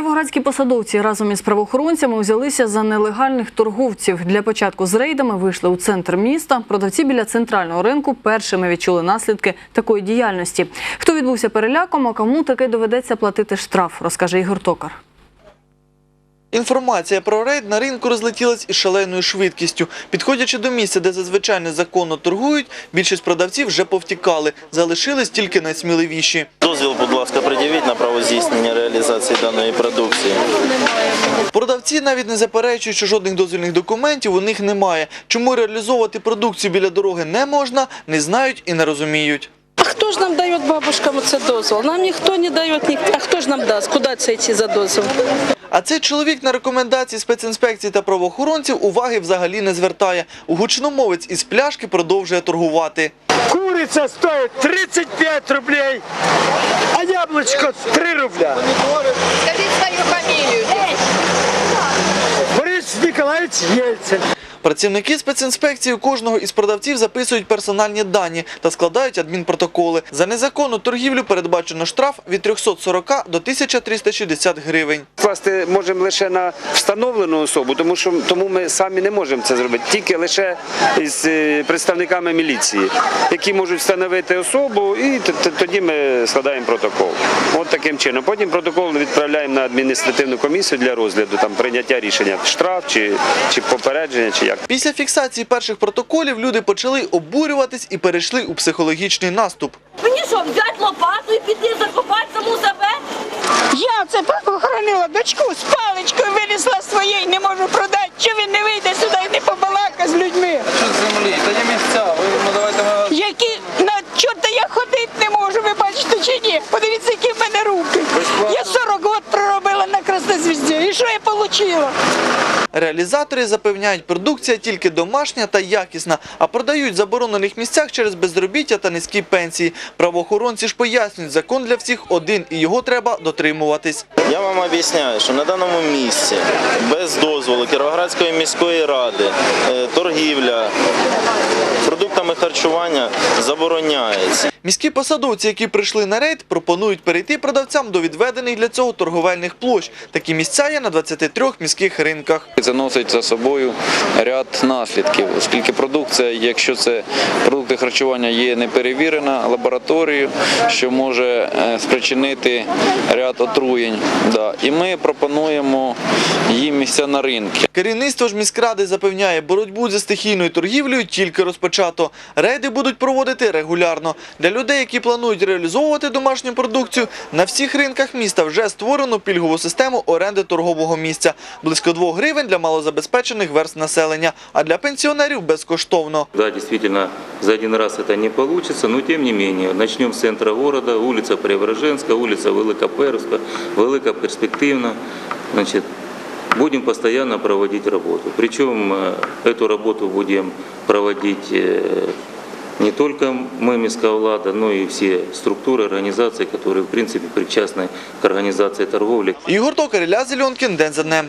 Кіровоградські посадовці разом із правоохоронцями узялися за нелегальних торговців. Для початку з рейдами вийшли у центр міста. Продавці біля центрального ринку першими відчули наслідки такої діяльності. Хто відбувся переляком, а кому таки доведеться платити штраф, розкаже Ігор Токар. Інформація про рейд на ринку розлетілась із шаленою швидкістю. Підходячи до місця, де зазвичай незаконно торгують, більшість продавців вже повтікали. Залишились тільки найсміливіші. Дозвіл, будь ласка, пред'явіть на право здійснення реалізації даної продукції. Продавці навіть не заперечують, що жодних дозвільних документів у них немає. Чому реалізовувати продукцію біля дороги не можна, не знають і не розуміють. Ж нам дає бабушкам це дозвіл? Нам ніхто не дає, ні... а хто ж нам дасть? Куди це йти за дозвіл? А цей чоловік на рекомендації спецінспекції та правоохоронців уваги взагалі не звертає. Гучномовець із пляшки продовжує торгувати. Курица стоит 35 рублей, а яблочко 3 рубля. Скажите свою фамилию. Борис Николаевич Ельцин. Працівники спецінспекції у кожного із продавців записують персональні дані та складають адмінпротоколи. За незаконну торгівлю передбачено штраф від 340 до 1360 гривень. Класти можемо лише на встановлену особу, тому що тому ми самі не можемо це зробити, тільки лише з е, представниками міліції, які можуть встановити особу, і тоді ми складаємо протокол. От таким чином. Потім протокол відправляємо на адміністративну комісію для розгляду, там прийняття рішення штраф чи, чи попередження, чи як. Після фіксації перших протоколів люди почали обурюватись і перейшли у психологічний наступ. Мені що, взяти лопату і піти закопати саму себе? Я це похоронила дочку з паличкою, вилізла своєї, не можу продати. Чи він не вийде сюди і не побалака з людьми? Що землі? Та є місця. Ви ну давайте ми Які на чорта я ходити не можу, ви бачите чи ні? Подивіться, які в мене руки. Я 40 років проробила на Краснозвізді. І що я отримала? Реалізатори запевняють, продукція тільки домашня та якісна, а продають в заборонених місцях через безробіття та низькі пенсії. Правоохоронці ж пояснюють, закон для всіх один і його треба дотримуватись. Я вам об'ясняю, що на даному місці без дозволу Кіровоградської міської ради е, торгівля продуктами харчування забороняється. Міські посадовці, які прийшли на рейд, пропонують перейти продавцям до відведених для цього торговельних площ. Такі місця є на 23 міських ринках. Це носить за собою ряд наслідків, оскільки продукція, якщо це продукти харчування, є не перевірена лабораторією, що може е, спричинити ряд отруєнь. Да. І ми пропонуємо їм місця на ринку. Керівництво ж міськради запевняє, боротьбу зі стихійною торгівлею тільки розпочато. Рейди будуть проводити регулярно. Для людей, які планують реалізовувати домашню продукцію, на всіх ринках міста вже створено пільгову систему оренди торгового місця. Близько 2 гривень для малозабезпечених верст населення, а для пенсіонерів безкоштовно. Да, действительно, за один раз это не получится, но тем не менее, начнем с центра города, улица Преображенская, улица Великоперовская, Велика Перспективна. Значит, будем постоянно проводить работу. Причем э, эту работу будем проводить э, не только мы, міська влада, но и все структуры, организации, которые, в принципе, причастны к организации торговли. Ігор Токар, Ілля Зеленкін, День за днем.